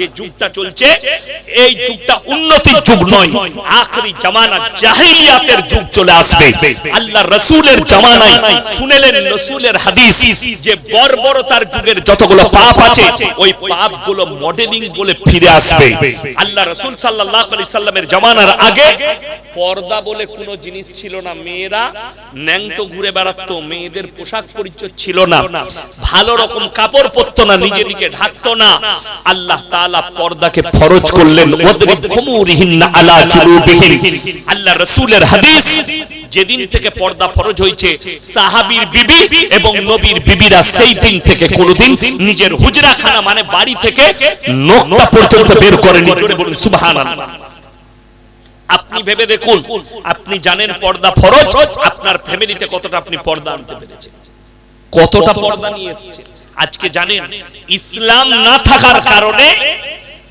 যে যুগটা চলছে, এই যুগটা উন্নতির যুগ নয়। আখরি জামানা জাহিলিয়াতের যুগ চলে আসবে। আল্লাহ রসুলের জামানায় শুনেলেন রসুলের হাদিস যে বর্বরতার যুগের যতগুলো পাপ আছে, ওই পাপগুলো মডেলিং বলে ফিরে আসবে। আল্লাহ রসুল সাল্লাল্লাহু আলাইহি সাল্লামের জামানার আগে পর্দা বলে কোনো জিনিস ছিল না। মেয়েরা ন্যাংটো ঘুরে বেড়াতো, মেয়েদের পোশাক পরিচ্ছদ ছিল না। ভালো রকম কাপড় পরতো না, নিজেদিকে ঢাকতো না। আল্লাহ তাআলা পর্দাকে ফরজ করলেন। আল্লাহ রাসূলের হাদিস, যেদিন থেকে পর্দা ফরজ হয়েছে, সাহাবীর বিবি এবং নবীর বিবিরা সেই দিন থেকে কোনোদিন নিজের হুজরাখানা মানে বাড়ি থেকে নোকতা পর্যন্ত বের করেনি। বলুন, সুবহানাল্লাহ। আপনি ভেবে দেখুন, আপনি জানেন পর্দা ফরজ, আপনার ফ্যামিলিতে কতটা আপনি পর্দা আনতে পেরেছেন? কতটা পর্দা নিয়ে এসেছেন? আজকে জানেন, ইসলাম না থাকার কারণে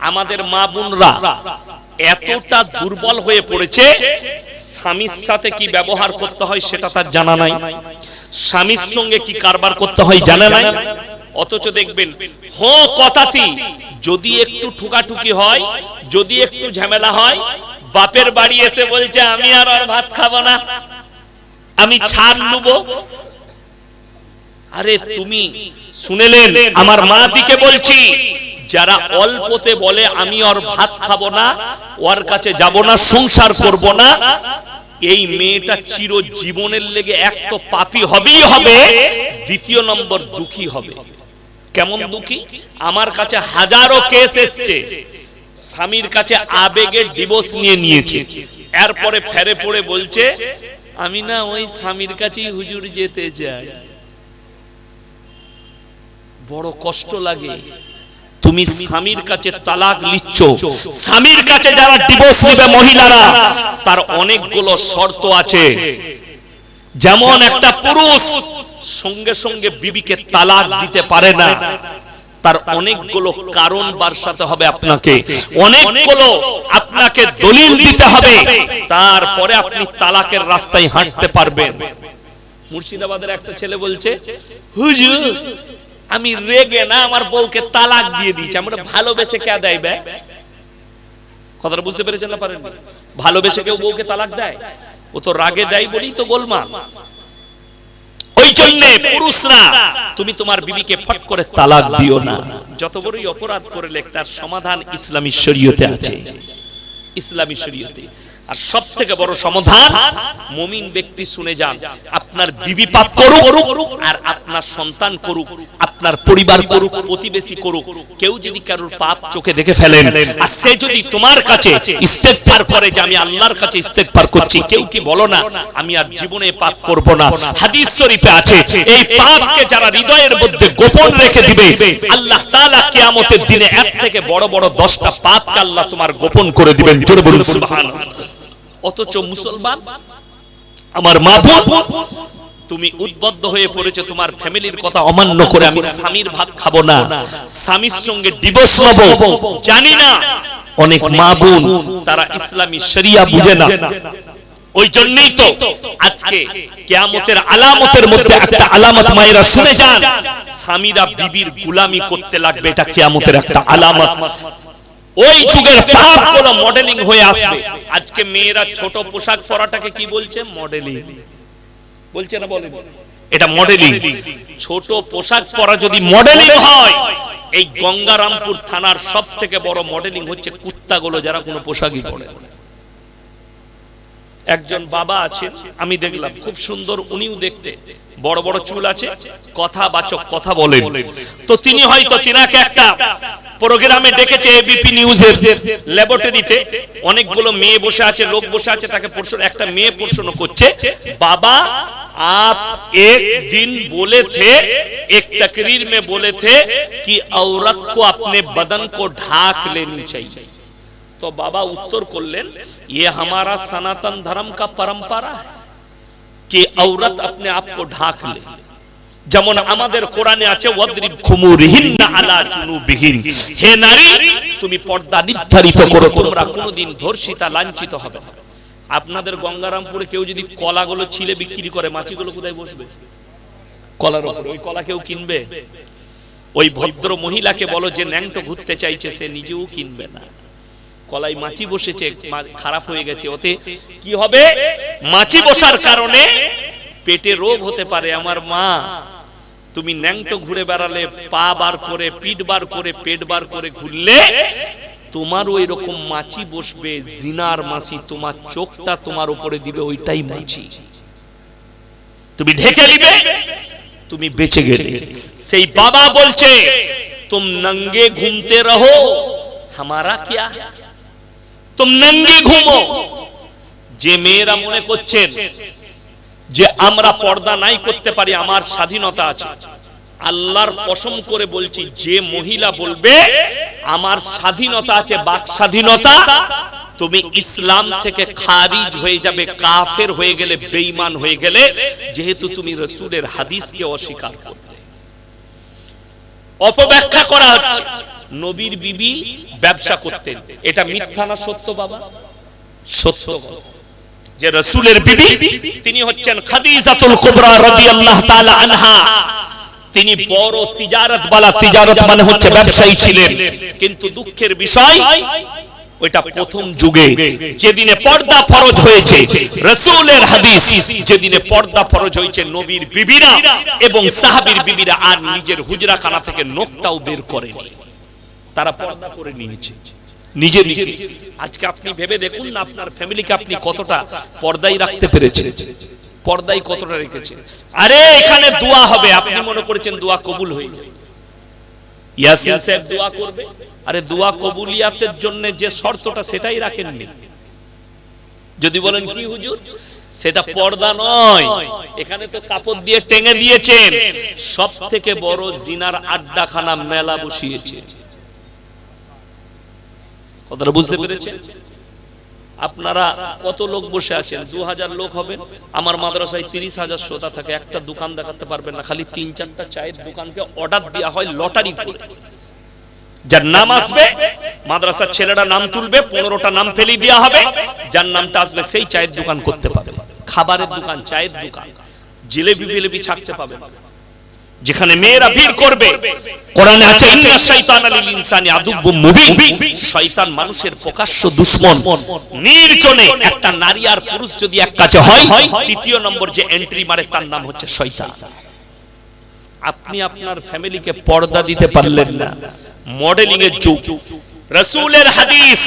আমাদের মা বোনরা এতটা দুর্বল হয়ে পড়েছে, স্বামীর সাথে কি ব্যবহার করতে হয় সেটা তার জানা নাই। স্বামীর সঙ্গে কি কারবার করতে হয় জানা নাই। অথচ দেখবেন, হো কথাতি যদি একটু ঠুকাঠুকি হয়, যদি একটু ঝামেলা হয়, বাপের বাড়ি এসে বলছে, আমি আর আর ভাত খাব না। আমি ছাড় লুবো আরে তুমি শুনেলেন, আমার মা দিকে বলছি, যারা অল্পতে বলে আমি ওর ভাত খাব না, ওর কাছে যাব না, সংসার করব না, এই মেয়েটা চির জীবনের লেগে এক তো পাপি হবেই হবে, দ্বিতীয় নম্বর দুঃখী হবে। কেমন দুঃখী? আমার কাছে হাজারো কেস এসছে, স্বামীর কাছে আবেগের ডিভোর্স নিয়ে নিয়েছে। এরপরে ফেরে পড়ে বলছে, আমি না ওই স্বামীর কাছেই হুজুর যেতে চাই। বড় কষ্ট লাগে। তুমি স্বামীর কাছে তালাক নিচ্ছ। স্বামীর কাছে যারা ডিভোর্স নেবে মহিলারা, তার অনেকগুলো শর্ত আছে। যেমন একটা পুরুষ সঙ্গে সঙ্গে বিবিকে তালাক দিতে পারে না। তার অনেকগুলো কারণ বারসাতে হবে আপনাকে। অনেকগুলো আপনাকে দলিল দিতে হবে। তারপরে আপনি তালাকের রাস্তায় হাঁটতে পারবেন। মুর্শিদাবাদের একটা ছেলে বলছে, হুজুর আমি রেগে না আমার বউকে তালাক দিয়ে দিয়েছি। আমরা ভালোবেসে কে দেয় বে? কথাটা বুঝতে পেরেছেন না পারেন ভালোবেসে কেউ বউকে তালাক দেয়? ও তো রাগে দেয় বলি তো গোলমাল। ওই জন্য পুরুষরা, তুমি তোমার বিবিকে ফট করে তালাক দিও না। যত বড়ই অপরাধ করলে তার সমাধান ইসলামী শরীয়তে আছে। ইসলামী শরীয়তে। আর সব থেকে বড় সমাধান, মমিন ব্যক্তি শুনে যান, আপনার বিবি পাপ করুক আর আপনার সন্তান করুক, আপনার পরিবার করুক, প্রতিবেশী করুক, কেউ যদি কারোর পাপ চোখে দেখে ফেলেন, আর সে যদি তোমার কাছে ইস্তেগফার করে যে আমি আল্লাহর কাছে ইস্তেগফার করছি, কেউ কি বলো না, আমি আর জীবনে পাপ করব না। হাদিস শরীফে আছে, এই পাপকে যারা হৃদয়ের মধ্যে গোপন রেখে দিবে, আল্লাহ তাআলা কিয়ামতের দিনে এক থেকে বড় বড় 10টা পাপকে আল্লাহ তোমার গোপন করে দিবেন। জোরে বলুন, সুবহানাল্লাহ। অথচ মুসলমান আমার মা বোন তুমি উদ্বদ্ধ হয়ে পড়েছো তোমার ফ্যামিলির কথা অমান্য করে আমি স্বামীর ভাত খাব না স্বামীর সঙ্গে ডিভোর্স নেব জানি না। অনেক মা বোন তারা ইসলামী শরিয়া বুঝে না। ওই জন্যই তো আজকে কিয়ামতের আলামতের মধ্যে একটা আলামত মায়েরা শুনে যান স্বামীরা বিবির গুলামি করতে লাগবে এটা কিয়ামতের একটা আলামত। ওই যুগের পাপগুলো মডেলিং হয়ে আসবে। আজকে মেয়েরা ছোট পোশাক পরাটাকে কি বলছে? মডেলিং বলছে না বলেন? এটা মডেলিং ছোট পোশাক পরা যদি মডেলিং হয় এই গঙ্গারামপুর থানার সব থেকে বড় মডেলিং হচ্ছে কুত্তাগুলো যারা কোনো পোশাকই পরে। একজন বাবা আছেন আমি দেখলাম খুব সুন্দর উনিও দেখতে। বড় বড় চুল আছে কথা বাচক কথা বলেন। তো তিনি হয়তো তিনাকে একটা প্রোগ্রামে ডেকেছে এবিপি নিউজের ল্যাবরেটরিতে অনেকগুলো মেয়ে বসে আছে লোক বসে আছে তাকে প্রশ্ন একটা মেয়ে প্রশ্ন করছে বাবা आप एक दिन बोले थे एक तकरीर में बोले थे कि औरत को अपने बदन को ढाक लेनी चाहिए तो बाबा उत्तर করলেন ये हमारा सनातन धर्म का परंपरा है कि औरत अपने आप को ढाक ले যেমন আমাদের কোরআনে আছে হে নারী, তুমি পর্দা নির্ধারিত করো, তোমরা কোনোদিন ধর্ষিতা লাঞ্ছিত হবে আপনাদের গঙ্গারামপুরে কেউ যদি কলাগুলো ছিলে বিক্রি করে, মাছিগুলো কোথায় বসবে? কলার উপরে ওই কলা কেউ কিনবে? ওই ভদ্র মহিলাকে বলো যে ন্যাংটো ঘুরতে চাইছে, সে নিজেও কিনবে না। কলাই মাছি বসেছে খারাপ হয়ে গেছে। ওতে কি হবে? মাছি বসার কারণে পেটে রোগ হতে পারে, আমার মা, তুমি ন্যাংটো ঘুরে বেড়ালে, পা বার করে, পিঠ বার করে, পেট বার করে ঘুরলে তোমার ওই রকম মাছি বসবে, জিনার মাছি তোমার চোখটা তোমার উপরে দিবে, ওইটাই মাছি। তুমি ঢেকে দিবে, তুমি বেঁচে গেলে। সেই বাবা বলছে, তুম নঙ্গে ঘুমতে রহো, হামারা কিয়া? তুম নঙ্গে ঘুমো। যে মেয়েরা মনে করছেন যে আমরা পর্দা নাই করতে পারি, আমার স্বাধীনতা আছে। আল্লাহর কসম করে বলছি, যে মহিলা বলবে, আমার স্বাধীনতা আছে, বাক স্বাধীনতা, তুমি ইসলাম থেকে খারিজ হয়ে যাবে, কাফের হয়ে গেলে, বেঈমান হয়ে গেলে, যেহেতু তুমি রসুলের হাদিসকে অস্বীকার করবে অপব্যাখ্যা করা হচ্ছে, নবীর বিবি ব্যবসা করতেন। এটা মিথ্যা না সত্য, বাবা? সত্য কথা। যে রসুলের বিবি, তিনি হচ্ছেন খাদিজাতুল কুবরা রাদিয়াল্লাহু তাআলা আনহা। তিনি বড় তিজারত বালা তিজারত মানে হচ্ছে ব্যবসায়ী ছিলেন। কিন্তু দুঃখের বিষয়, ওইটা প্রথম যুগে, যেদিনে পর্দা ফরজ হয়েছে, রসুলের হাদিস, যেদিনে পর্দা ফরজ হয়েছে নবীর বিবিরা এবং সাহাবীর বিবিরা আর নিজের হুজরাখানা থেকে নোকটাও বের করেনি। তারা পর্দা করে নিয়েছে। নিজে নিজে আজকে আপনি ভেবে দেখুন না আপনার ফ্যামিলিকে আপনি কতটা পর্দায় রাখতে পেরেছেন। পর্দায় কতটা রেখেছে আরে, এখানে দোয়া হবে। আপনি মনে করেছেন দোয়া কবুল হয়ে ইয়াসিন সাহেব দোয়া করবে। আরে, দোয়া কবুলিয়াতের জন্য যে শর্তটা সেটাই রাখেননি। যদি বলেন কি হুজুর? সেটা পর্দা নয়। এখানে তো কাপড় দিয়ে টেঙে দিয়েছেন। সব থেকে বড় জিনার আড্ডাখানা মেলা বসিয়েছে। কথাটা বুঝতে পেরেছেন? আপনারা কত লোক বসে আছেন? দু হাজার লোক হবে আমার মাদ্রাসায় তিরিশ হাজার শ্রোতা থাকে। একটা দোকান দেখাতে পারবেন না। খালি তিন চারটা চায়ের দোকানকে অর্ডার দেওয়া হয় লটারি করে। যার নাম আসবে, মাদ্রাসার ছেলেরা নাম তুলবে, পনেরোটা নাম ফেলি দেওয়া হবে। যার নামটা আসবে, সেই চায়ের দোকান করতে পাবে খাবারের দোকান, চায়ের দোকান। জিলেবি ফিলেবি ছাড়তে পাবে। যেখানে মেয়েরা ভিড় করবে। কোরআনে আছে, ইন্না শাইতানা লিল ইনসানি আদুব্বুম মুবিন। শয়তান মানুষের প্রকাশ্য দুশমন। নির্জনে একটা নারী আর পুরুষ যদি এক কাছে হয় তৃতীয় নম্বর যে এন্ট্রি মারে, তার নাম হচ্ছে শয়তান। আপনি আপনার ফ্যামিলিকে পর্দা দিতে পারলেন না। মডেলিং এর যুগ। রাসূলের হাদিস,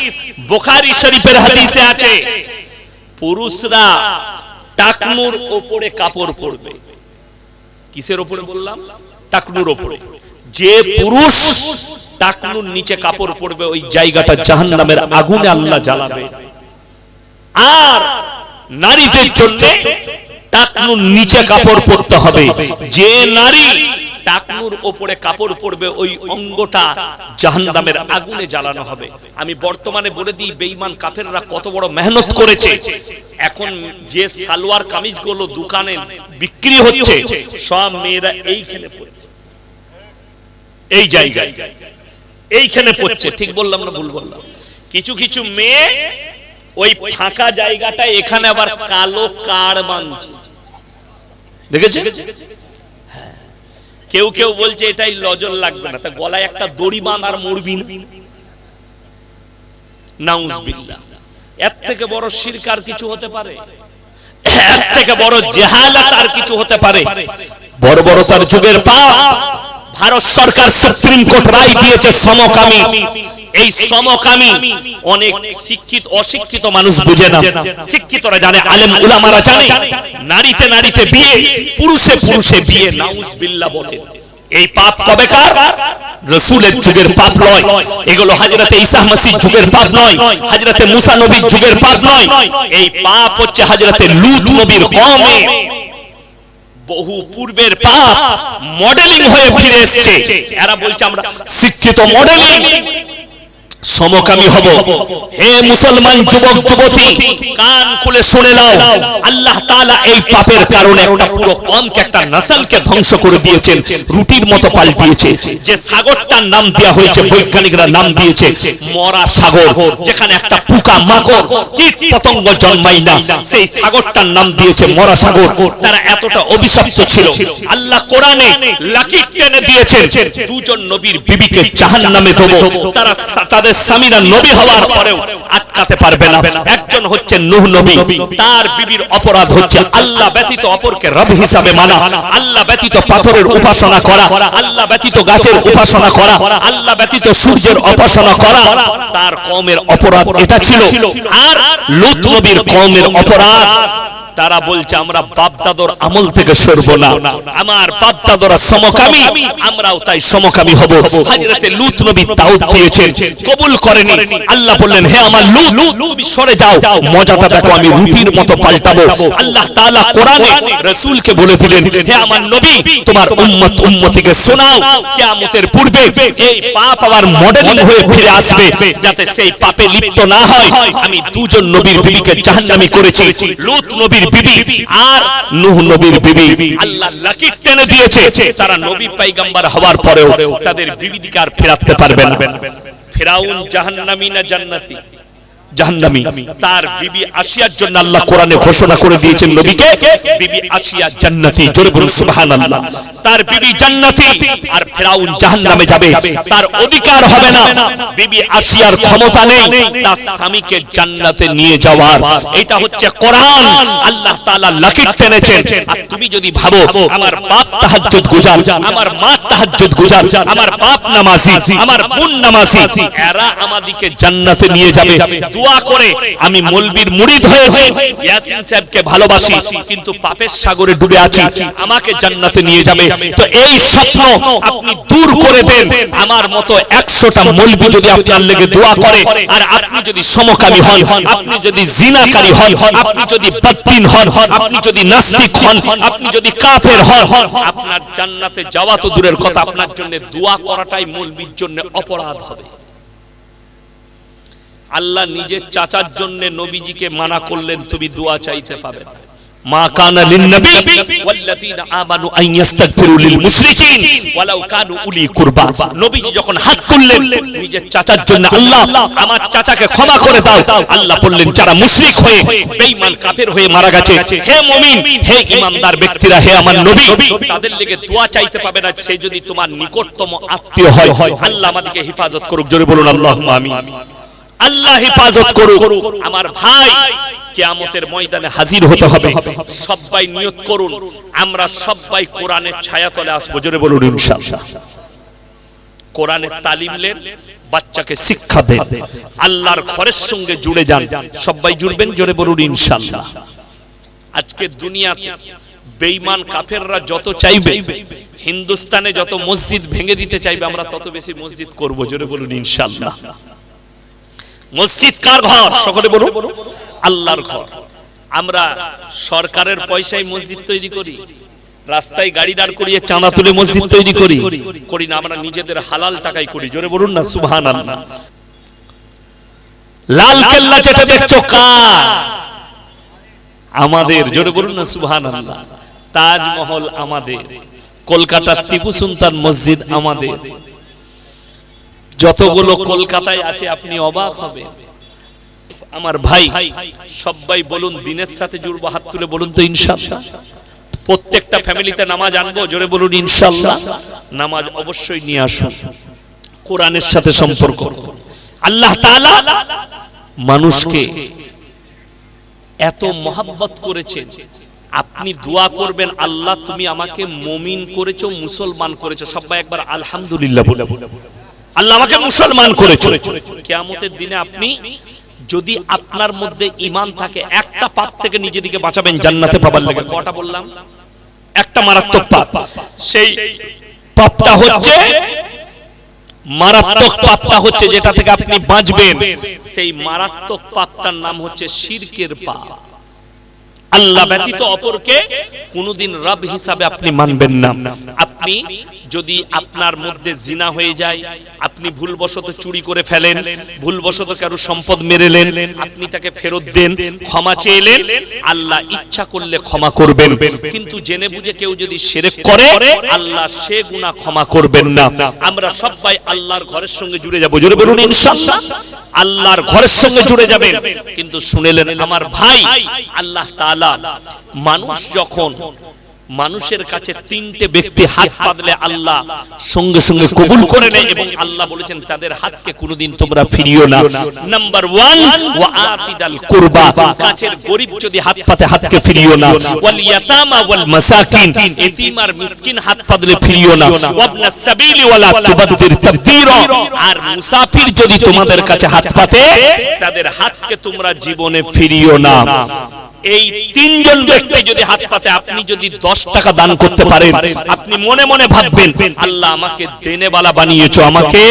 বুখারী শরীফের হাদিসে আছে, পুরুষরা টাকনুর উপরে কাপড় পরবে। কিসের ওপরে বললাম? টাকনুর ওপরে। যে পুরুষ টাকনুর নিচে কাপড় পরবে, ওই জায়গাটা জাহান নামের আগুনে আল্লাহ জ্বালাবে। আর নারীদের জন্য টাকনুর নিচে কাপড় পরতে হবে। যে নারী টাকনুর ওপরে কাপড় পরবে ওই অঙ্গটা জাহান্নামের আগুনে জ্বালানো হবে। আমি বর্তমানে বলে দিই, বেঈমান কাফেররা কত বড় মেহনত করেছে। এখন যে সালোয়ার কামিজগুলো দোকানে বিক্রি হচ্ছে, সব মেয়েরা এইখানে পড়ছে। এই জায়গায়। এইখানে পড়ছে। ঠিক বললাম না ভুল বললাম? কিছু কিছু মেয়ে ওই ফাঁকা জায়গাটা এখানে আবার কালো কার বাঁধছে। দেখেছে। কেউ কেউ বলছে এটাই লজল লাগবে না। তা গলায় একটা দড়ি বাঁধ আর মরবি না এর থেকে বড় শিরকার কিছু হতে পারে? এর থেকে বড় জেহালাত আর কিছু হতে পারে? বড় বড় তার যুগের পাপ। ভারত সরকার সুপ্রিম কোর্ট রায় দিয়েছে সমকামী। এই সমকামী অনেক শিক্ষিত, অশিক্ষিত মানুষ বুঝে না। শিক্ষিতরা জানে, আলেম উলামারা জানে। নারীতে নারীতে বিয়ে, পুরুষে পুরুষে বিয়ে, নাউজবিল্লাহ বলে। এই পাপ কবে কার? রসুলের যুগের পাপ নয়। এগুলো হাজরতে ঈসা মসিহ যুগের পাপ নয়। হাজরতে মুসা নবীর যুগের পাপ নয়। এই পাপ হচ্ছে হাজরতে লুত নবীর কমে বহু পূর্বের পাপ মডেলিং হয়ে ফিরে এসেছে। এরা বলছে আমরা শিক্ষিত, মডেলিং। সমকামী হব। হে মুসলমান যুবক, যুবতী, কান খুলে শুনে নাও। আল্লাহ তাআলা এই পাপের কারণে একটা পুরো কমকে একটা নসলকে ধ্বংস করে দিয়েছেন, রুটির মতো পাল্টিয়েছে। যে সাগরটার নাম দেওয়া হয়েছে, বৈজ্ঞানিকরা নাম দিয়েছে, মরা সাগর, যেখানে একটা পোকা মাকড় কীট পতঙ্গ জন্মায় না। সেই সাগরটার নাম দিয়েছে মরা সাগর। তারা এতটা অভিশপ্ত ছিল। আল্লাহ কোরআনে লাকির টেনে দিয়েছেন, দুজন নবীর বিবিকে জাহান্নামে দেবো। তারা তাদের স্বামীরা নবী হওয়ার পরেও আটকাতে পারবে না। একজন হচ্ছে নূহ নবী, তার বিবির অপরাধ হচ্ছে আল্লাহ ব্যতীত অপরকে রব হিসাবে মানা, আল্লাহ ব্যতীত পাথরের উপাসনা করা, আল্লাহ ব্যতীত গাছের উপাসনা করা, আল্লাহ ব্যতীত সূর্যের উপাসনা করা। তার কওমের অপরাধ এটা ছিল। আর লূত নবীর কওমের অপরাধ তারা বলছে, আমরা বাপদাদর আমল থেকে সরব না। আমার বাপদাদরা সমকামী, আমরাও তাই সমকামী হব। হাজরতে লূত নবী তাও দিয়েছেন, কবুল করেনি। আল্লাহ বললেন, হে আমার লূত, তুমি সরে যাও। মজাটা দেখো, আমি রুটির মতো পাল্টাবো। আল্লাহ তাআলা কোরআনে রাসূলকে বলে দিলেন, হে আমার নবী, তোমার উম্মত উম্মতিকে শোনাও। কিয়ামতের পূর্বে এই পাপ আবার মডেলিং হয়ে ফিরে আসবে। যাতে সেই পাপে লিপ্ত না হয়। আমি দুজন নবীর বিবিকে জাহান্নামী করেছি। লূত নবীর বিবি আর নূহ নবীর বিবি আল্লাহ লাকি টেনে দিয়েছে, তারা নবী পাইগাম্বার হওয়ার পরেও তাদের বিবিদিকে ফেরাতে পারবেন ফেরাউন জাহান্নামী না জান্নাতি? তার ক্ষমতা নেই। তার স্বামীকে জান্নাতে নিয়ে যাওয়ার। এটা হচ্ছে কোরআন। আল্লাহ টেনেছেন আর তুমি যদি ভাবো, আমার বাপ তাহাজ্জুদ গুজার, আমার মা গুজার, আমার বাপ নামাজি, আমার বোন নামাজি, এরা আমাদিকে জান্নাতে নিয়ে যাবে। দোয়া করে, আমি মলবির মুরিদ হয়েছি ইয়াসিন সাহেবকে ভালোবাসি, কিন্তু পাপের সাগরে ডুবে আছি, আমাকে জান্নাতে নিয়ে যাবে। তো এই স্বপ্ন আপনি দূর করে দেন, আমার মতো একশোটা মলবি যদি আপনার লেগে দোয়া করে, আর আপনি যদি সমকামী হন, আপনি যদি জিনাকারী হন, আপনি যদি বদ্দিন হন, আপনি যদি নাস্তিক হন, আপনি যদি কাফের হন, আপনার জান্নাতে যাওয়া তো দূরের কথা, আপনার জন্য দোয়া করাটাই মলবির জন্য অপরাধ হবে। আল্লাহ নিজের চাচার জন্য নবীজিকে মানা করলেন, তুমি দোয়া চাইতে পাবে মা কানা ওয়াল্লাযীনা আমানু আন ইস্তাগফিরু লিল মুশরিকিন ওয়ালাউ কানু উলি কুরবা। নবীজি যখন হাত তুললেন, নিজের চাচার জন্য আল্লাহ, আমার চাচাকে ক্ষমা করে দাও। আল্লাহ বললেন, যারা মুশরিক হয়ে, বেঈমান কাফের হয়ে মারা গেছে, হে মুমিন, হে ঈমানদার ব্যক্তিরা, হে আমার নবী, তাদের দোয়া চাইতে পাবে না, সে যদি তোমার নিকটতম আত্মীয় হয়, আল্লাহ আমাদেরকে হেফাজত করুক। জোরে বলুন, আল্লাহুম্মা আমিন। আল্লাহ হেফাজত করুক। আমার ভাই কিয়ামতের ময়দানে হাজির হতে হবে। সবাই নিয়ত করুন। আমরা সবাই কোরআনের ছায়াতলে আসব। জোরে বলুন ইনশাআল্লাহ। কোরআনের তালিম নেন, বাচ্চাকে শিক্ষা দেন। আল্লাহর ঘরের সঙ্গে জুড়ে যান। সবাই জুড়বেন, জোরে বলুন ইনশাআল্লাহ। আজকে দুনিয়াতে বেঈমান কাফেররা যত চাইবে, হিন্দুস্তানে যত মসজিদ ভেঙে দিতে চাইবে, আমরা তত বেশি মসজিদ করব। জোরে বলুন ইনশাআল্লাহ। মসজিদ কার ঘর? সকলে বলুন। আল্লাহর ঘর। আমরা সরকারের পয়সায় মসজিদ তৈরি করি। রাস্তায় গাড়ি দাঁড় করিয়ে চাঁদা তুলে মসজিদ তৈরি করি। করি না আমরা নিজেদের হালাল টাকায় করি। জোরে বলুন না সুবহান আল্লাহ লাল কেল্লা যেটা দেখছ কার আমাদের জোরে বলুন না সুবহান আল্লাহ তাজমহল আমাদের। কলকাতার টিপু সুলতান মসজিদ আমাদের। যতগুলো কলকাতায় আছে আপনি অবাক হবেন। আমার ভাই সবাই বলুন দিনের সাথে জুড়বো হাত তুলে বলুন তো ইনশাআল্লাহ প্রত্যেকটা ফ্যামিলিতে নামাজ আনব জোরে বলুন ইনশাআল্লাহ নামাজ অবশ্যই নিয়ে আসুন। কোরআনের সাথে সম্পর্ক। আল্লাহ তাআলা মানুষকে এত মহাব্বত করেছেন। আপনি দোয়া করবেন আল্লাহ তুমি আমাকে মমিন করেছ মুসলমান করেছ। সবাই একবার আলহামদুলিল্লাহ বলে আল্লাহ আমাকে মুসলমান করেছ। কিয়ামতের দিনে আপনি যদি আপনার মধ্যে ঈমান থাকে একটা পাপ থেকে নিজেদিকে বাঁচাবেন জান্নাতে পাবার লেগে কটা বললাম? একটা মারাত্মক পাপ। সেই পাপটা হচ্ছে মারাত্মক পাপটা হচ্ছে যেটা থেকে আপনি বাঁচবেন। সেই মারাত্মক পাপটার নাম হচ্ছে শিরকের পাপ। আল্লাহ ব্যতীত অপরকে কোনোদিন রব হিসাবে আপনি মানবেন না। আপনি যদি আপনার মধ্যে জিনা হয়ে যায়, আপনি ভুলবশত চুরি করে ফেলেন, ভুলবশত কারও সম্পদ মেরেলেন, আপনি তাকে ফেরত দেন, ক্ষমা চেয়েলেন, আল্লাহ ইচ্ছা করলে ক্ষমা করবেন। কিন্তু জেনে বুঝে কেউ যদি সেরেক করে, আল্লাহ সে গুনাহ ক্ষমা করবেন না। আমরা সবাই আল্লাহর ঘরের সঙ্গে জুড়ে যাব। জুড়ে বলুন, ইনশাআল্লাহ। আল্লাহর ঘরের সঙ্গে জুড়ে যাবেন। কিন্তু শুনেলেন আমার ভাই, আল্লাহ তাআলা মানুষ যখন মানুষের কাছে তিনটে ব্যক্তি হাত পাতলে আল্লাহ সঙ্গে সঙ্গে কবুল করে নেয় এবং আল্লাহ বলেছেন, তাদের হাতকে কোনোদিন তোমরা ফিরিও না। নাম্বার ওয়ান ওয়া আতিদাল কুরবা। কাছের গরিব যদি হাত পাতে হাতকে ফিরিও না। ওয়াল ইয়াতামা ওয়াল মাসাকিন। এতিম আর মিসকিন হাত পাতলে ফিরিও না। ওয়াবনা সাবিলি ওয়ালা তুবাদ্দির তাবদীরা। আর মুসাফির যদি তোমাদের কাছে হাত পাতে, তাদের হাতকে তোমরা জীবনে ফিরিও না। এই তিনজন ব্যক্তি যদি হাত পাতে, আপনি যদি দশ টাকা দান করতে পারেন, আপনি মনে মনে ভাববেন, আল্লাহ আমাকে দেনেওয়ালা বানিয়েছ, আমাকে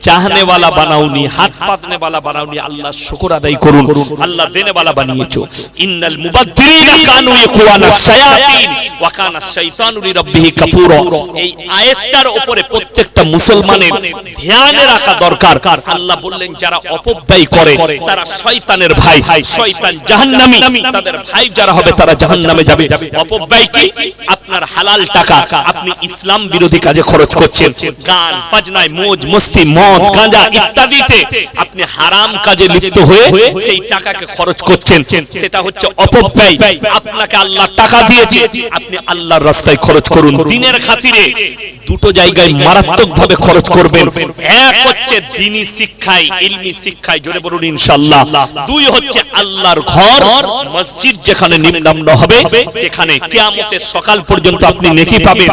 চাহনেওয়ালা বানাওনি, হাত পাতনে वाला বানাওনি, আল্লাহ শুকর আদায় করুন। আল্লাহ দেনেওয়ালা বানিয়েছো। ইন্নাল মুবাদদিরিনা কানু ইখওয়ানা শায়াতিন, ওয়া কানা শাইতানু লিরাব্বিহি কাফুরা। এই আয়াতটার উপরে প্রত্যেকটা মুসলমানের ধ্যানে রাখা দরকার। আল্লাহ বললেন, যারা অপব্যয় করে, তারা শয়তানের ভাই। শয়তান জাহান্নামী। তাদের ভাই যারা হবে, তারা জাহান্নামে যাবে। অপব্যয় কি? আপনার হালাল টাকা। আপনি ইসলাম বিরোধী কাজে খরচ করছেন। গান, বাজনায় মোজ, মস্তি মদ গাঁজা ইত্যাদিতে আপনি হারাম কাজে লিপ্ত হয়ে সেই টাকাকে খরচ করছেন। সেটা হচ্ছে অপব্যয়। আপনাকে আল্লাহ টাকা দিয়েছে। আপনি আল্লাহর রাস্তায় খরচ করুন। দিনের খাতিরে দুটো জায়গায় খরচ করবেন। এক হচ্ছে দিনী শিক্ষায় ইলমি শিক্ষায় জোরে বলুন ইনশাআল্লাহ। দুই হচ্ছে আল্লাহর ঘর মসজিদ যেখানে নিম্নাম্ন হবে সেখানে কিয়ামতের সকাল পর্যন্ত আপনি নেকি পাবেন।